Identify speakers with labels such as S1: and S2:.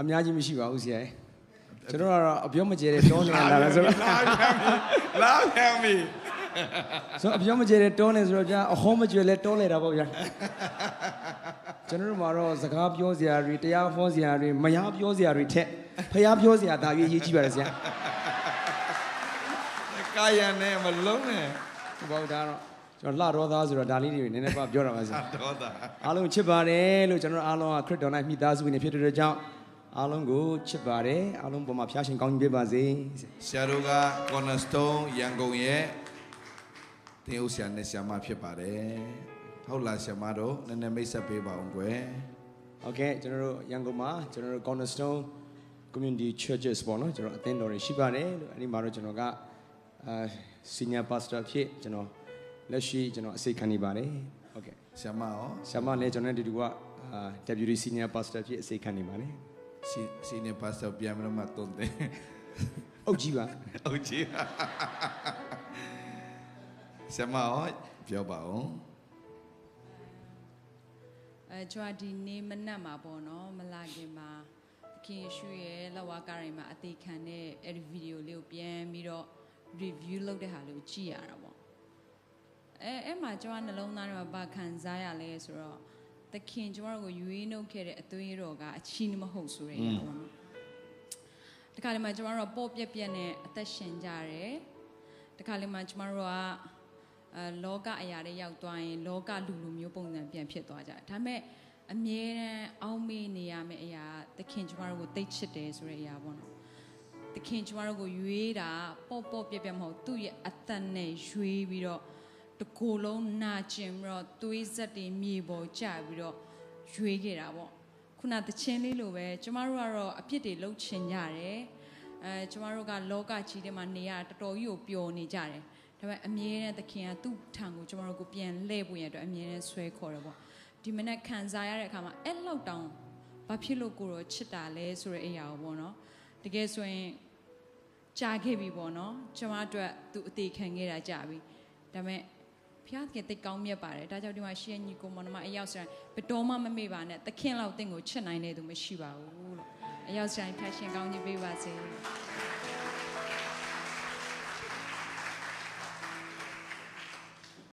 S1: အများကြီးမရှိပါဘူးဆရာကြီးကျွန်တော်ကတော့အပြောမကျဲတဲ့တောနေလာတာဆိုတော့
S2: လာပြန်ပြီလာပြန်ပြီ
S1: ဆိုတော့အပြောမကျဲတဲ့တောနေဆိုတော့ဗျာအဟောမကျွဲလဲတောလဲတာပေါ့ဗျာကျွန်တော်တို့မှာတော့စကားပြောစရာတွေတရားဟောစရာတွေမယားပြောစရာတွေထက်ဖျားပြောစရာဒါရွေးရေးကြည့်ပါတယ်ဆရာ
S2: ကာယံနဲ့မလုံးနဲ့
S1: ဟုတ်ပါဘူးဒါကတော့ ကျွန်တော်လှတော်သားဆိုတော့ဒါလေးတွေနည်းနည်းပါပြောတာပါဆရာ
S2: တော်သား
S1: အားလုံးချစ်ပါတယ်လို့ကျွန်တော်အားလုံးကခရစ်တော်၌မိသားစုဝင်ဖြစ်တဲ့ကြောင့်အားလုံးကိုချစ်ပါတယ်အားလုံးပေါ်မှာဖျားရှင်ကောင်းကြီးပေးပါစေ
S2: ဆရာတို့က Cornerstone ရန်ကုန်ရဲ့တင်ဦးဆရာနဲ့ဆရာမဖြစ်ပါတယ်ဟုတ်လားဆရာမတို့နည်းနည်းမိတ်ဆက်ပေးပါအောင်ကွယ်
S1: ဟုတ်ကဲ့ကျွန်တော်တို့ရန်ကုန်မှာကျွန်တော်တို့ Cornerstone Community Churches ပေါ့နော်ကျွန်တော်အသင်းတော်တွေရှိပါတယ်လို့အဲဒီမှာတော့ကျွန်တော်ကအာ Senior Pastor ဖြစ်ကျွန်တော် လက်ရှိကျွန်တော်အစိတ်ခံနေပါတယ်ဟုတ်ကဲ့
S2: ဆရာမရော
S1: ဆရာမလည်းကျွန်တော်တူတူက deputy senior pastor ဖြစ်အစိတ်ခံနေပါတယ်
S2: senior pastor ပြန်မလို့မှတုံးတယ်
S1: အုတ်ကြီးပါ
S2: အုတ်ကြီးဆရာမရောပြောပါဦး
S3: အဲကျွာဒီနေမနက်မှာပေါ့နော်မလာခင်မှာခင်ရွှေရဲ့လက်ဝါးကားတွေမှာအသေးခံတဲ့အဲဒီဗီဒီယိုလေးကိုပြန်ပြီးတော့ review လုပ်တဲ့ဟာလေးကိုကြည့်ရတာပေါ့ အဲအဲ့မှာကျွန်တော်နှလုံးသားထဲမှာဘာခံစားရလဲဆိုတော့သခင်ကျွန်တော်တို့ကိုယူရင်းနှုတ်ခဲ့တဲ့အသွေးတော်ကအချီးမဟုတ်ဆိုရဲပေါ့နော်တခါလေမှကျွန်တော်တို့ကပေါ့ပြက်ပြက်နဲ့အသက်ရှင်ကြတယ်တခါလေမှကျွန်တော်တို့ကအဲလောကအရာတွေရောက်သွားရင် လောကလူလူမျိုးပုံစံပြန်ဖြစ်သွားကြတယ်ဒါပေမဲ့အမြဲတမ်းအောင်းမေးနေရမယ့်အရာသခင်ကျမတို့ကိုသိချစ်တယ်ဆိုတဲ့အရာပေါ့နော်သခင်ကျမတို့ကိုရွေးတာပေါ့ပေါ့ပြက်ပြက်မဟုတ်သူ့ရဲ့အသက်နဲ့ရွေးပြီးတော့ တကိုယ်လုံးနာကျင်ပြီးတော့သွေးဆက်တွေမြေပေါ်ကျပြီးတော့ရွေးခဲ့တာပေါ့ခုနသချင်းလေးလိုပဲကျမတို့ကတော့အပြစ်တွေလှုပ်ချင်ကြတယ်အဲကျမတို့ကလောကကြီးထဲမှာနေရတာတော်တော်ကြီးကိုပျော်နေကြတယ်ဒါပေမဲ့အမြဲတမ်းသခင်ကသူ့ထံကိုကျွန်တော်တို့ကိုပြန်လှည့်ဖို့ရအတွက်အမြဲတမ်းဆွဲခေါ်တယ်ပေါ့ဒီမနေ့ခံစားရတဲ့အခါမှာအဲ့လောက်တောင်ဘာဖြစ်လို့ကိုတော့ချစ်တာလဲဆိုတဲ့အရာကိုပေါ့နော်တကယ်ဆိုရင်ကြာခဲ့ပြီပေါ့နော်ကျွန်မအတွက်သူအသေးခံခဲ့တာကြာပြီဒါပေမဲ့ ဖျားခင်တိတ်ကောင်းမြတ်ပါတယ်ဒါကြောင့်ဒီမှာရှေ့ညီကိုမောင်နှမအရောက်ဆိုင်ဘယ်တော်မှမမေ့ပါနဲ့သခင်လောက်တင့်ကိုချစ်နိုင်တဲ့သူမရှိပါဘူးလို့အရောက်ဆိုင်ဖျားရှင်ကောင်းကြီးပေးပါစေ